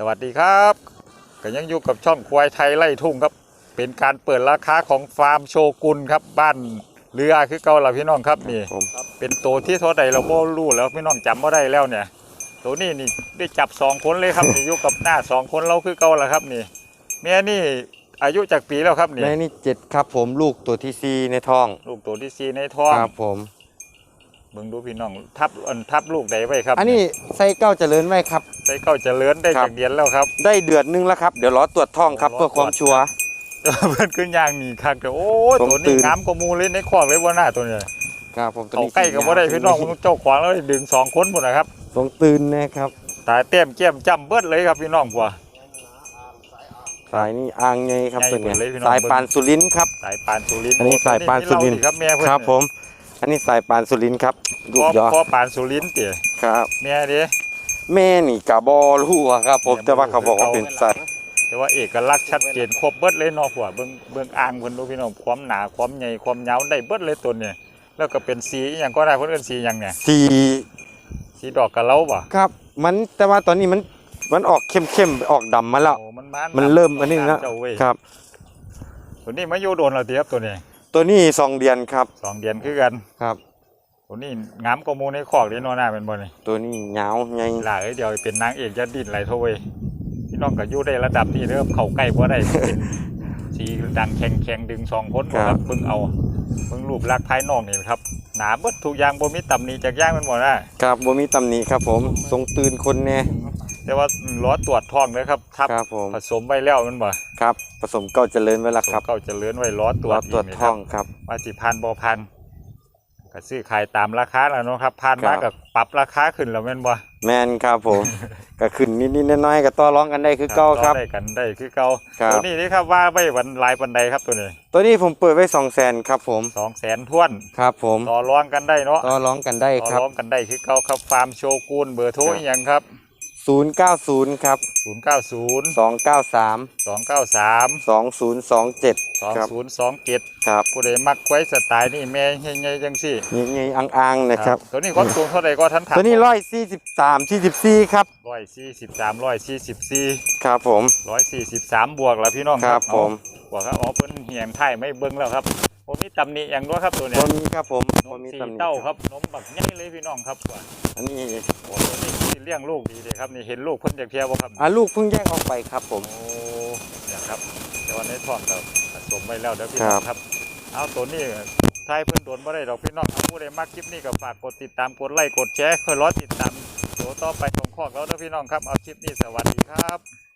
สวัสดีครับก็ยังอยู่กับช่องควายไทยไล่ทุ่งครับ เป็นการเปิดราคาของฟาร์มโชกุนครับ บ้านเรือคือเก่าละพี่น้องครับนี่ ผมเป็นตัวที่เท่าใดเราโม่รู้แล้วพี่น้องจำไม่ได้แล้วเนี่ย ตัวนี้นี่ได้จับสองคนเลยครับนี่อยู่กับหน้าสองคนเราคือเก่าละครับนี่แม่นี่อายุจากปีแล้วครับนี่แม่นี่เจ็ดครับผมลูกตัวที่ซีในท้อง ลูกตัวที่สี่ในท้องครับผม เบิ่งดูพี่น้องทับอันทับลูกใดไว้ครับอันนี้ไส้เก้าเจริญไว้ครับ ใส่เข้าเจริญได้ครับ จากเดือนแล้วครับ ได้เดือนหนึงแล้วครับ เดี๋ยวรอตรวจท้องครับรอเพื่อความตรวจชัวร์ เพื่อนขึ้นยางหนีคักแต่โอ้ยผมตัวตื่นี้น งามกว่าหมูเลยในคอกเลยว่าหน้าตัวเนี้ยครับผมตัวเขานี้ใกล้กับว่าได้พี่น้องเจ้าขวางแล้วดึงสองคนหมดนะครับทรงตื่นนะครับตายเต้มเกี้ยมจำเบิดเลยครับพี่น้องผัว สายนี้อ่างไงครับใหญ่ตัวเนี้ยหมดเลยพี่น้อง สายปานสุรินทร์ครับ สายปานสุรินทร์อันนี้โสายปานสุรินทร์มีเล่าดีครับแม่เพื่อนครับผม อันนี้สายปานสุรินทร์ครับลูพ่กอยอพ่อปานสุรินทร์เตี๋ยครับ แม่เด้แม่นี่กะบอลูกอะครับ ผมแม่บ่แต่ว่าเขาบอกว่ารู้เป็นสายแต่ว่าเอกลักษณ์ชัดเจนครบเบิดเลยเนาะผัวเบิ่งเบิ่งอ่างเพิ่นดูพี่น้องความหนาความใหญ่ความยาวได้เบิดเลยตัวเนี้ยแล้วก็เป็นสีอหย่างก็ได้เพิ่นเอิ้นสีหยังเนี่ยสีสีดอกกะเหลาบ่ครับ มันแต่ว่าตอนนี้มันมันออกเข้มๆออกดำมาแล้วโอ้มันมามันเริ่มอันนี้แล้วเจ้าเว้ยครับ ตัวนี้มาอยู่โดนเราเตียบตัวนี้ ตัวนี้สองเดือนครับสองเดือนคือกันครับ ตัวนี้งามกว่าหมูในคอกเลยเนาะหน้าเป็นบ่นี่ตัวนี้ยาวใหญ่หลาเอ้ยเดี๋ยวเป็นนางเอกจะดิ้นไหลโทเว้ยพี่น้องก็อยู่ได้ระดับที่เริ่มเข้าใกล้บ่ได้เป็นสีดังแข็งแข็งดึงสองคนบ่ครับเบิ่งเอาเบิ่งรูปลักษณ์ภายนอกนี่ครับหนาเบิดทุกอย่างบ่มีตำหนิจากอย่างมันหมดนะครับบ่มีตำหนิครับผมทรงตื่นคนแน่ แต่ว่าล้อตรวจท้องเลยครับทับครับผมผสมไว้แล้วมันบ่ครับ ผสมเก้าเจริญไว้แล้วครับเก่าเจะเลื่อนไว้ล้อตรวรจอตรวจกนี่คท้รัอบงครับว่าสิพันบ่พันก็ซื้อขายตามราคาแล้วเนาะครับพันครัมาบก็ปรับราคาขึ้นแล้วแม่นบ่แมนครับผมก็ขึ้นนิดๆน้อยๆก็ต่อร้องกันได้คือเก้าครับต่อได้กันได้คือเก่าครับตัวนี้นี่ครับว่าไว้วันหลายปันใดครับตัวนี้ ตัวนี้ผมเปิดไว้สองแสนครับผมสองแสนท้วนครับ ผมต่อรองกันได้เนาะต่อร้องกันได้ต่อครับรองกันได้คือเก่าครับฟาร์มโชกุนเบอร์โทรครับ อีหยังครับ090ครับ090 293 293 2027ครับ2027ครับผู้ใดมักไว้สไตล์นี่แม่ใหญ่ๆจังซี่นี่นี่อ่างๆนะครับ ตัวนี้ความสูงเท่าใดก็ทันถามตัวนี้ร้อยสี่สิบสามสี่สิบสี่ครับร้อยสี่สิบสามร้อยสี่สิบสี่ครับผมร้อยสี่สิบสามบวกแล้วพี่น้องครับผมเอาบวกครับอ๋อเพิ่นเหียมไทยไม่เบิ้งแล้วครับผมมีตำหนิอย่างด้วยครับตัวเนี้ตัยวนี้ครับผมนตัว มมีสีตำหนิเต้าครับนมบักใหญ่เลยพี่น้องครับว่าอันนี้โอ้ตัวนี้ที่เลี้ยงลูกดีเลยครับนี่เห็นลูกเพิ่นจากเทียบ่ครับอ่าลูกเพิ่งแยกออกไปครับผม โอ้เนี่ยครับแต่ว่าในท้องก็ผสมไว้แล้วเด้อพี่น้องครับ เอาตัวนี้ทายเพิ่นโดนบ่ได้ดอกพี่น้องเอาผู้ใดมักคลิปนี้ก็ฝากกดติดตามกดไลค์กดแชร์คอยรอติดตามตัวต่อไปของข้อกเราเด้อพี่น้องครับเอาคลิปนี้สวัสดีครับ